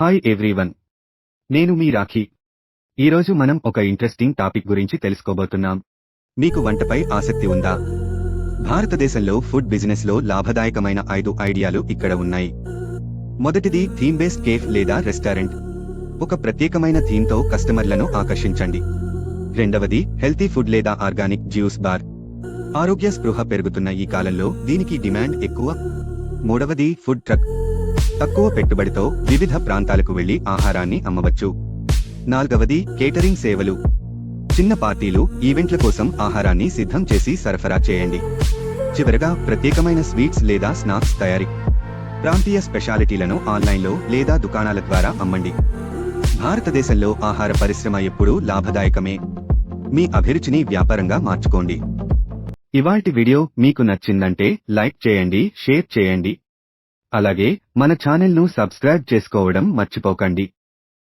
Hi everyone నేను మీ రాఖీ. ఈరోజు మనం ఒక ఇంట్రెస్టింగ్ టాపిక్ గురించి తెలుసుకోబోతున్నాం. మీకు వంటపై ఆసక్తి ఉందా? భారతదేశంలో ఫుడ్ బిజినెస్లో లాభదాయకమైన ఐదు ఐడియాలు ఇక్కడ ఉన్నాయి. మొదటిది థీమ్ బేస్డ్ కేఫ్ లేదా రెస్టారెంట్ ఒక ప్రత్యేకమైన థీమ్తో కస్టమర్లను ఆకర్షించండి. రెండవది హెల్తీ ఫుడ్ లేదా ఆర్గానిక్ జ్యూస్ బార్ ఆరోగ్య స్పృహ పెరుగుతున్న ఈ కాలంలో దీనికి డిమాండ్ ఎక్కువ. మూడవది ఫుడ్ ట్రక్ తక్కువ పెట్టుబడితో వివిధ ప్రాంతాలకు వెళ్ళి ఆహారాన్ని అమ్మవచ్చు. నాల్గవది కేటరింగ్ సేవలు. చిన్న పార్టీలు ఈవెంట్ల కోసం ఆహారాన్ని సిద్ధం చేసి సరఫరా చేయండి. చివరగా ప్రత్యేకమైన స్వీట్స్ లేదా స్నాక్స్ తయారీ. ప్రాంతీయ స్పెషాలిటీలను ఆన్లైన్లో లేదా దుకాణాల ద్వారా అమ్మండి. భారతదేశంలో ఆహార పరిశ్రమ ఎప్పుడూ లాభదాయకమే. మీ అభిరుచిని వ్యాపారంగా మార్చుకోండి. ఇవాటి వీడియో మీకు నచ్చిందంటే లైక్ చేయండి షేర్ చేయండి. అలాగే మన ఛానెల్ను సబ్స్క్రైబ్ చేసుకోవడం మర్చిపోకండి.